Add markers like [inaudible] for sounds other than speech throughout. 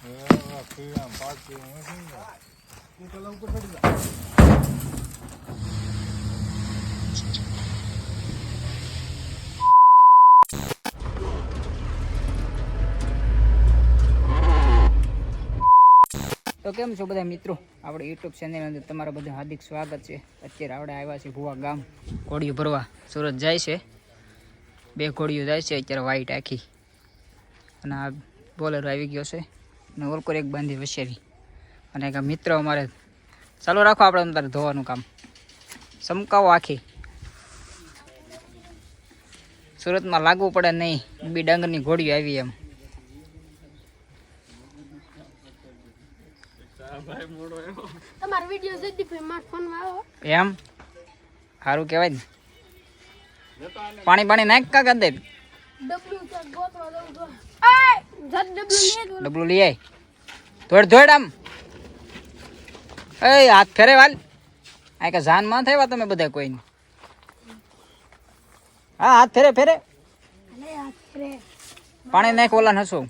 તો કેમ છો બધા મિત્રો? આપણે યુટ્યુબ ચેનલ અંદર તમારા બધું હાર્દિક સ્વાગત છે. અત્યારે આપણે આવ્યા છીએ ભુવા ગામ. ઘોડીઓ ભરવા. સુરત જાય છે. બે ઘોડીઓ જાય છે. અત્યારે વાઈટ આખી અને આ બોલર આવી ગયો છે. અને ઓલકોર એક બાંધી વસેરી અને એક મિત્ર અમારે ચાલુ રાખો આપણે અંદર ધોવાનું કામ. ચમકાવો આખી. સુરતમાં લાગવું પડે નહીં બી ડાંગરની ઘોડીઓ આવી એમ. એમ? સારું કહેવાય ને. પાણી પાણી નાખ કા દે. ડબલું લઈ આય ધોડ ધોડ આમ. એ હાથ ફેરે વાલ. આ કે જાનમાં થયા તમે બધા કોઈ હા હાથ ફેરે ફેરે. પાણી નાખ ઓલા હસો.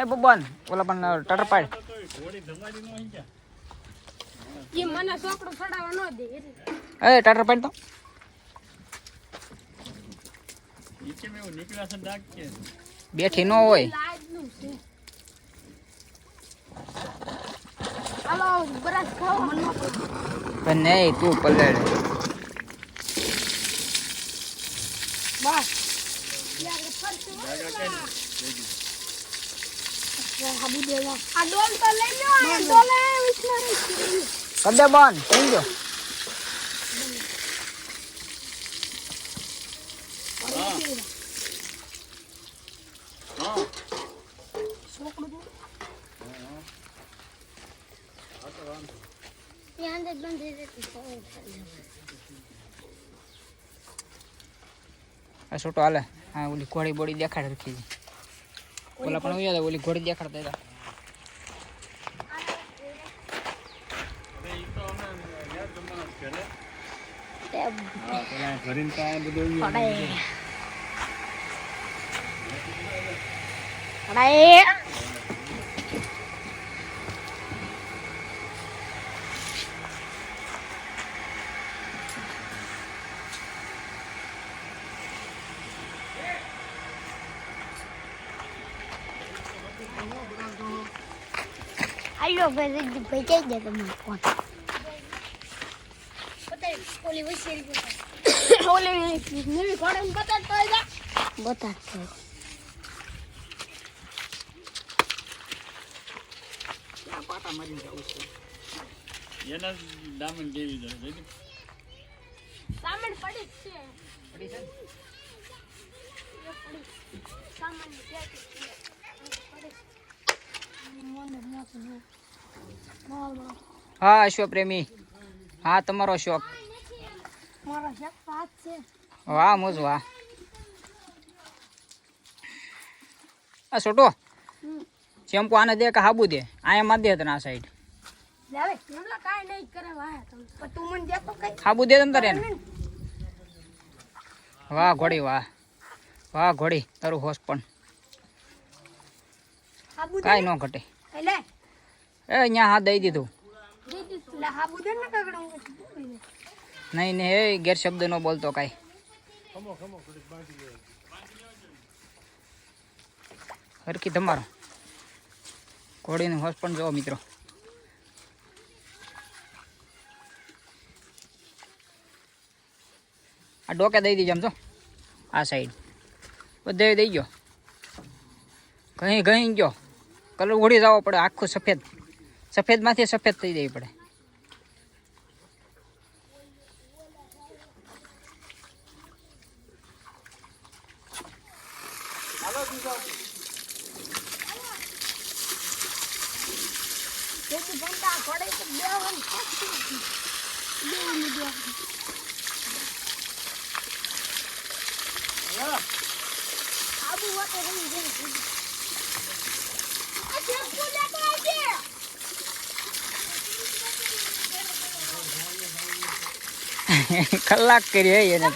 એ બબન ઓલા પણ ટટર પાડ. ઈ મને છોકરો ચડાવવા ન દે. એ ટાટર પાડ તો બેઠી ન હોય. પણ નહીં તું વિચારી કદે બોન થઈ ગયો ત્યાં અંદર બંધ થઈ જતી આ છોટો હાલે. હા ઓલી ઘોડી બોડી દેખાડ રખી છે ઓલા પણ ઉયા ઓલી ઘોડી દેખાડતા હતા અરે. વસેરી ઓલી નવી ઘોડે બતાડતો હોય બતાડતો એના દામન કેવી જાય સામાન પડી જ છે. હા અશ્વ પ્રેમી હા, તમારો શોખ વાહ, મોજ, વાહ. આ છોટો શેમ્પુ આને દે કે હાબુ દે? આયા માં દે તને આ સાઈડ હાબુ દે તમ તારે વાહ, ઘોડી, વાહ. વાહ, ઘોડી, તારું હોશ પણ. કાંઈ ન ઘટે. એટલે? એ અહીંયા હાથ દઈ દીધું. દીદી લે હાબુ દે ને કાગડા હું નહીં નહીં એ ગેર શબ્દ ન બોલતો કાંઈ. હરખી તમારો. ઘોડીનું હોશ પણ જોવો મિત્રો. આ ડોકે દઈ દીજો આમ તો આ સાઈડ બધે દઈ ગયો. ઘણી ઘણી ગયો. કલર ઉડી જવો પડે, આખું સફેદ. સફેદમાંથી સફેદ થઈ જવી પડે. બંદા ઘોડે તો બેવન કલાક કરી હોય એને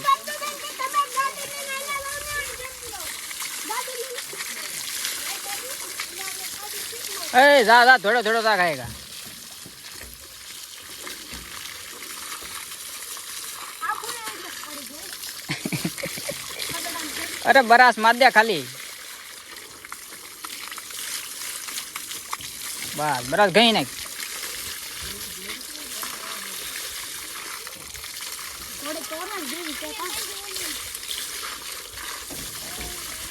ए, जा जा, थोड़ा थोड़ा सा खाएगा। [laughs] अरे, बरास मार दिया खाली। बस, बरास गई नहीं।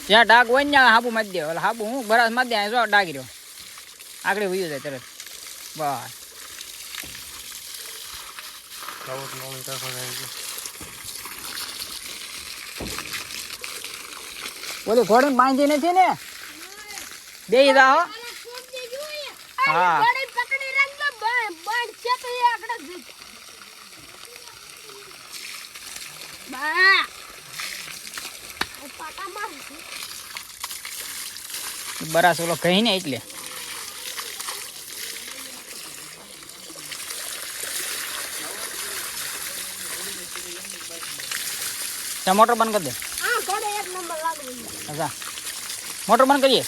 જ્યાં ડાગ હોય ને હાબુ મારી દે. એટલે હાબુ હું બરાસ મારી દે જો ડાગ રહ્યો. આગળ વયું જાય તરત. બસ. ઓલી ઘોડી બાંધી નથી ને? બે હા. હો આના છોડ દેજો એ. હા. આ ઘોડી પકડી રાખજો, બ- બંધ છે તો એ આગળ જ જશે. બા. આ પાટા મારું છું. બરાસ ઓલો કહી ને એટલે. મોટર બંધ કરી દે. મોટર બંધ કરીએ.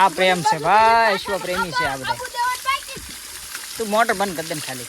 આ પ્રેમ છે ભાઈ શું પ્રેમી છે આ બધા. તું મોટર બંધ કરી દે ને ખાલી.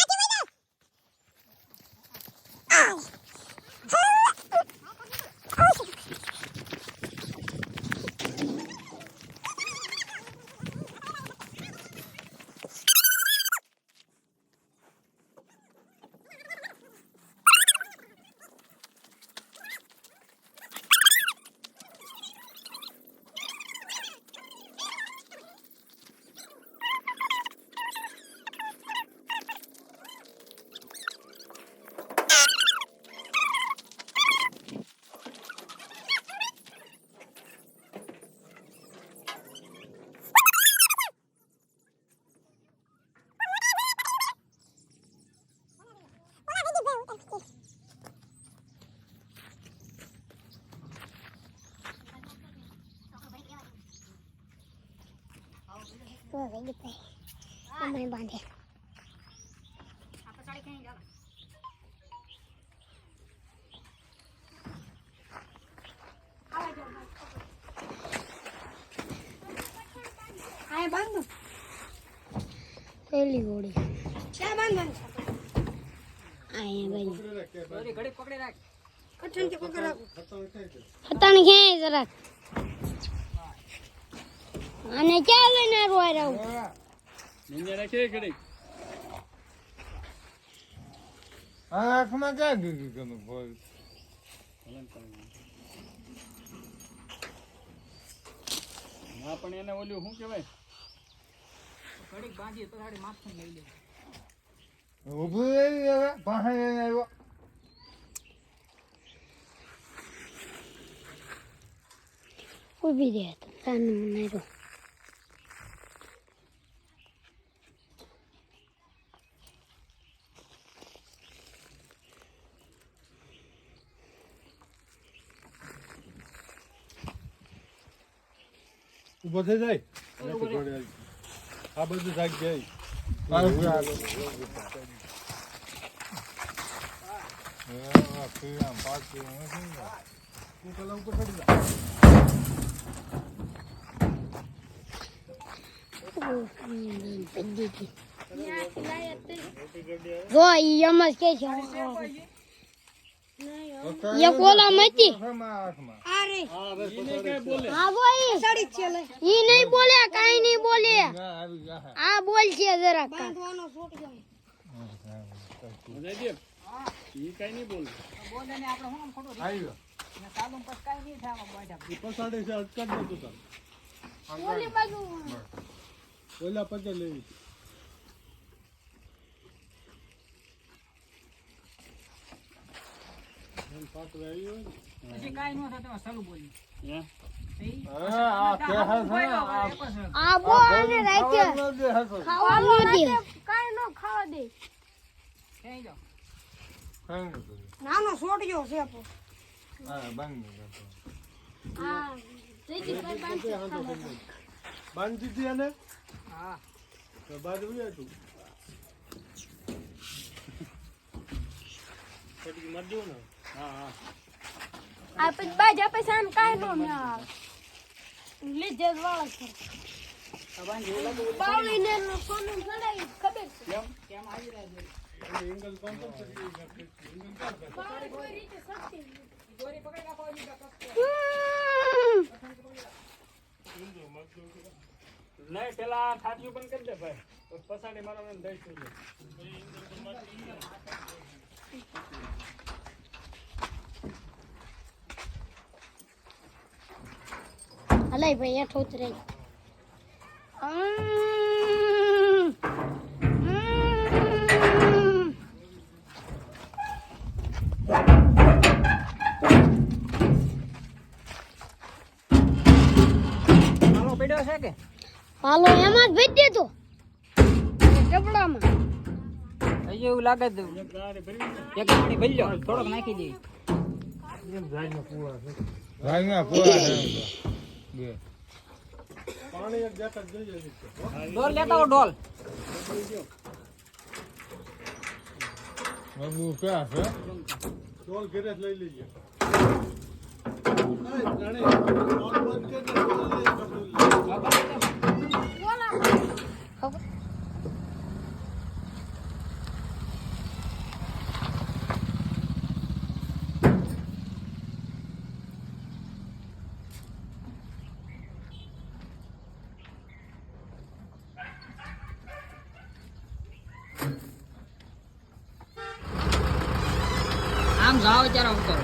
કોણ બાંધે આ બાંધો પેલી ગોળી ક્યાં બાંધવાનું અહીંયા ભાઈ ઘડી પકડી રાખ હતાને ક્યાંય જરાક અને ક્યાં લઈને રોય રહું? નીંદર રાખીએ ઘડીક આંખમાં ક્યાં ગયું ગયું બોલ? હા પણ એને ઓલું શું કહેવાય? ઘડી બાંધી તો સાડી માથું લઈ લે. રહી હવે પાસે આવ્યો. ઊભી રહે તાનું મને રો ઊભો થઈ જાય? આ બધું થાક જાય એમ જ કે છે. એક ઓલા મતી બોલે. હા ઈ નહીં બોલે કાઈ નહીં બોલે. ના, આવી ગયા. આ બોલ છે જરાક જયદેવ ઈ કઈ. નહીં બોલે બોલે ને આપણે શું ખોટું આવ્યો. સાલું પછી કાંઈ નહીં થાય આમાં બાંધા. છે, અટકાવી દે તાર. ઓલી બાજુ. ઓલા પગે લેવી એમ પાછું આવ્યું હોય ને. પછી કાંઈ ન થાય તમે ચાલુ બોલી હે? હા, આ કહેશે ને, આ- આ ખાવાનું દે ખાવા દે. કાઈ નો ખાવા દે. ક્યાંય જાઓ ખાઈ ને બધું. નાનો છોડ્યો છે આપો. હા, બાંધી. હા ભાઈ બાંધી બાંધી દીધી એને? હા. તો બાજુ તું. મારી દઉં ને? હા હા આ પછી બાજ આપે સાન કાઈ નો ના લીધે જ વાળ છે. આ બાંધી એવું લાગે બાવળી ને સોનું ચડાવી ખબર છે? કેમ? કેમ આવી રહ્યા છે? એટલે એંગલ compulsory રાખે. એંગલ ક્યાં કરે? બાવળી કોઈ રીતે સસ્તી દોરી પકડી રાખો એની પાસે. નહીં પેલા બંધ કરી દે ભાઈ. હલાઈ ભાઈ હેઠ ઉતરે છે કે? હાલો એમાં જ ભેજ દેતો હજી એવું લાગે એક ભરી દે. પાણી ભરી લો થોડોક નાખી દઈએ પૂળા છે. બે. પાણી એક જાતા જ જોઈએ છે. ડોલ લેતા આવો ડોલ ડોલ ઘરે લઈ લઈએ. ડોલ બંધ કરી ડોલ લઈ બધું લે. આમ જાઓ ત્યારે ઉતરો